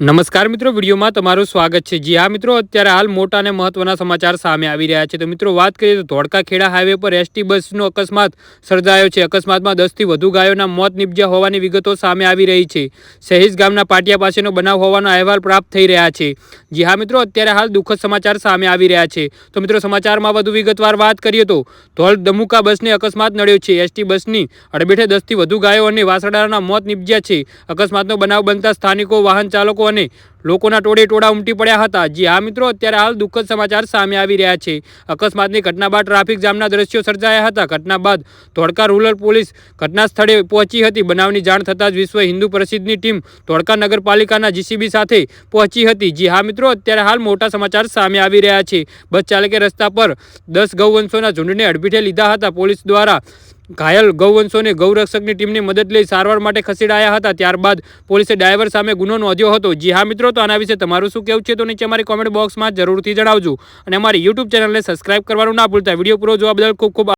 નમસ્કાર મિત્રો, વિડીયોમાં તમારું સ્વાગત છે. જી હા મિત્રો, અત્યારે હાલ મોટા અને મહત્વના સમાચાર સામે આવી રહ્યા છે. તો મિત્રો, વાત કરીએ તો ધોળકા ખેડા હાઈવે પર એસટી બસનો અકસ્માત સર્જાયો છે. અકસ્માતમાં દસથી વધુ ગાયોના મોત નિપજ્યા હોવાની વિગતો સામે આવી રહી છે. સહેજ ગામના પાટિયા પાસેનો બનાવ હોવાનો અહેવાલ પ્રાપ્ત થઈ રહ્યા છે. જી હા મિત્રો, અત્યારે હાલ દુઃખદ સમાચાર સામે આવી રહ્યા છે. તો મિત્રો, સમાચારમાં વધુ વિગતવાર વાત કરીએ તો ધોળ દમુકા બસને અકસ્માત નડ્યો છે. એસટી બસની અડબેઠે દસથી વધુ ગાયો અને વાસડાના મોત નિપજ્યા છે. અકસ્માતનો બનાવ બનતા સ્થાનિકો વાહન ચાલકો અને લોકોના ટોળે ટોળા ઉમટી પડ્યા હતા. જી હા મિત્રો, અત્યારે હાલ દુઃખદ સમાચાર સામે આવી રહ્યા છે. અકસ્માતની ઘટના બાદ ટ્રાફિક જામના દ્રશ્યો સર્જાયા હતા. ઘટના બાદ ધોળકા રૂરલ પોલીસ ઘટના સ્થળે પહોંચી હતી. બનાવની જાણ થતાં જ વિશ્વ હિન્દુ પ્રસિદ્ધની ટીમ ધોળકા નગરપાલિકાના જીસીબી સાથે પહોંચી હતી. જી હા મિત્રો, અત્યારે હાલ મોટા સમાચાર સામે આવી રહ્યા છે. બસ ચાલકે રસ્તા પર દસ ગૌવંશોના ઝુંડને અડબીઠે લીધા હતા. પોલીસ દ્વારા ઘાયલ ગૌવંશોને ગૌરક્ષકની ટીમની મદદ લઈ સારવાર માટે ખસેડાયા હતા. ત્યારબાદ પોલીસે ડ્રાઈવર સામે ગુનો નોંધ્યો હતો. જી હા મિત્રો, તો આના વિશે તમારું શું કહેવું છે તો નીચે અમારી કોમેન્ટ બોક્સમાં જરૂરથી જણાવજો. અને અમારી યુટ્યુબ ચેનલને સબસ્ક્રાઇબ કરવાનું ના ભૂલતા. વીડિયો પૂરો જોવા બદલ ખૂબ ખૂબ